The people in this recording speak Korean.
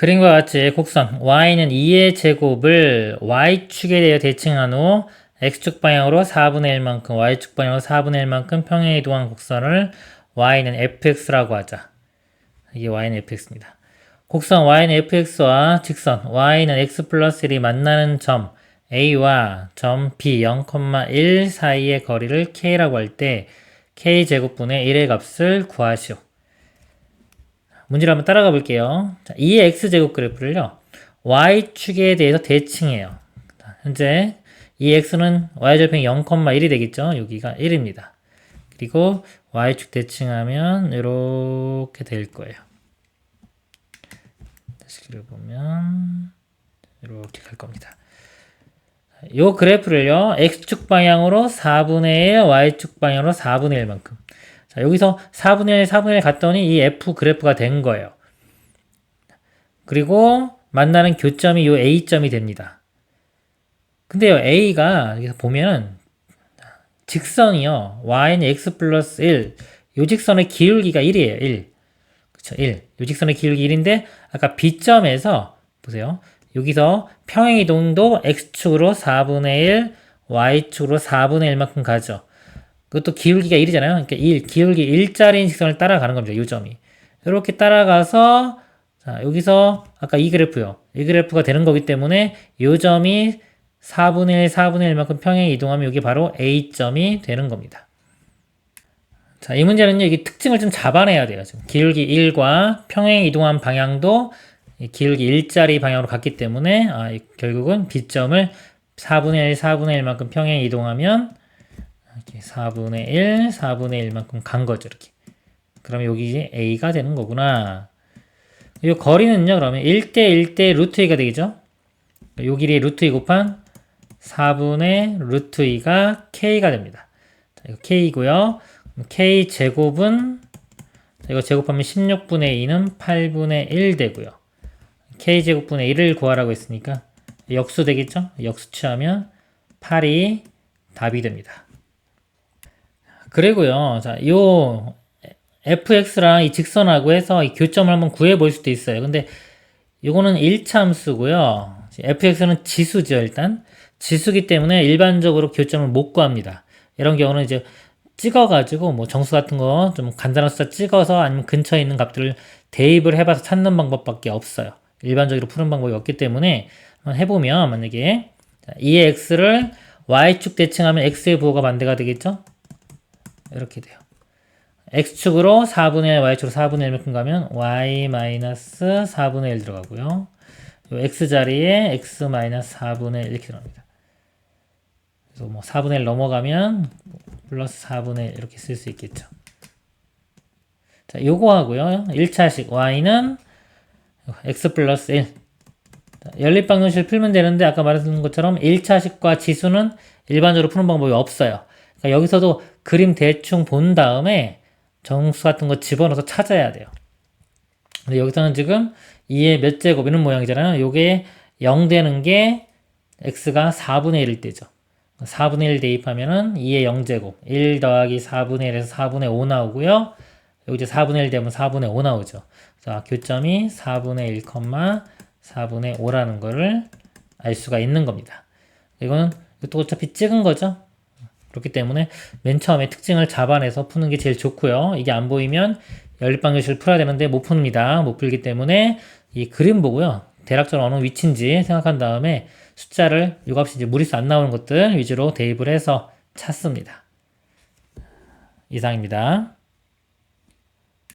그림과 같이 곡선 y는 2의 제곱을 y축에 대해 대칭한 후 x축 방향으로 4분의 1만큼, y축 방향으로 4분의 1만큼 평행 이동한 곡선을 y는 fx라고 하자. 이게 y는 fx입니다. 곡선 y는 fx와 직선 y는 x 플러스 1이 만나는 점 a와 점 b 0,1 사이의 거리를 k라고 할 때 k 제곱분의 1의 값을 구하시오. 문제를 한번 따라가 볼게요. 자, 2의 x제곱 그래프를요. y축에 대해서 대칭해요. 자, 현재 이 x는 y절편 0,1이 되겠죠. 여기가 1입니다. 그리고 y축 대칭하면 이렇게 될 거예요. 다시 그려보면 이렇게 갈 겁니다. 요 그래프를요. x축 방향으로 4분의 1, y축 방향으로 4분의 1만큼. 자, 여기서 4분의 1, 4분의 1 갔더니 이 f 그래프가 된 거예요. 그리고 만나는 교점이 요 a점이 됩니다. 근데요, a가 여기서 보면은 직선이요. y는 x 플러스 1. 요 직선의 기울기가 1이에요. 1. 그쵸, 1. 요 직선의 기울기 1인데 아까 b점에서 보세요. 여기서 평행이동도 x축으로 4분의 1, y축으로 4분의 1만큼 가죠. 그것도 기울기가 1이잖아요. 그러니까 1, 기울기 1짜리인 직선을 따라가는 겁니다. 요 점이. 이렇게 따라가서 자, 여기서 아까 이 그래프요. 이 그래프가 되는 거기 때문에 요 점이 4분의 1, 4분의 1만큼 평행 이동하면 여기 바로 A점이 되는 겁니다. 자, 이 문제는요, 이게 특징을 좀 잡아내야 돼요. 지금 기울기 1과 평행 이동한 방향도 기울기 1짜리 방향으로 갔기 때문에, 아, 결국은 B점을 4분의 1, 4분의 1만큼 평행 이동하면, 이렇게 4분의 1, 4분의 1만큼 간 거죠, 이렇게. 그럼 여기 A가 되는 거구나. 이 거리는요, 그러면 1대 1대 루트 2가 되겠죠? 요 길이 루트 2 곱한 4분의 루트 2가 K가 됩니다. 자, 이거 K고요. K 제곱은 이거 제곱하면 16분의 2는 8분의 1 되고요. K 제곱분의 1을 구하라고 했으니까 역수 되겠죠? 역수 취하면 8이 답이 됩니다. 그리고요. 자, 요 fx랑 이 직선하고 해서 이 교점을 한번 구해 볼 수도 있어요. 근데 요거는 1참수고요. fx는 지수죠, 일단. 지수기 때문에 일반적으로 교점을 못 구합니다. 이런 경우는 이제 찍어가지고 뭐 정수 같은 거 좀 간단한 숫자 찍어서 아니면 근처에 있는 값들을 대입을 해봐서 찾는 방법밖에 없어요. 일반적으로 푸는 방법이 없기 때문에 한번 해보면 만약에 이 x를 y축 대칭하면 x의 부호가 반대가 되겠죠? 이렇게 돼요. x축으로 4분의 1, y축으로 4분의 1 만큼 가면 y-4분의 1 들어가고요. 요 x자리에 x 4분의 1 이렇게 들어갑니다. 그래서 뭐 4분의 1 넘어가면 플러스 4분의 1 이렇게 쓸 수 있겠죠. 자, 요거 하고요. 1차식 y는 x 플러스 1. 연립방정식을 풀면 되는데 아까 말했던 것처럼 1차식과 지수는 일반적으로 푸는 방법이 없어요. 그러니까 여기서도 그림 대충 본 다음에 정수 같은 거 집어넣어서 찾아야 돼요. 근데 여기서는 지금 2의 몇 제곱 이런 모양이잖아요. 요게 0 되는 게 x가 4분의 1일 때죠. 4분의 1 대입하면은 2의 0제곱 1 더하기 4분의 1에서 4분의 5 나오고요. 여기 이제 4분의 1 되면 4분의 5 나오죠. 자, 교점이 4분의 1, 4분의 5라는 거를 알 수가 있는 겁니다. 이거는 또 어차피 찍은 거죠. 그렇기 때문에 맨 처음에 특징을 잡아내서 푸는 게 제일 좋고요. 이게 안 보이면 연립방정식을 풀어야 되는데 못 풉니다. 못 풀기 때문에 이 그림 보고요. 대략적으로 어느 위치인지 생각한 다음에 숫자를 이 값이 이제 무리수 안 나오는 것들 위주로 대입을 해서 찾습니다. 이상입니다.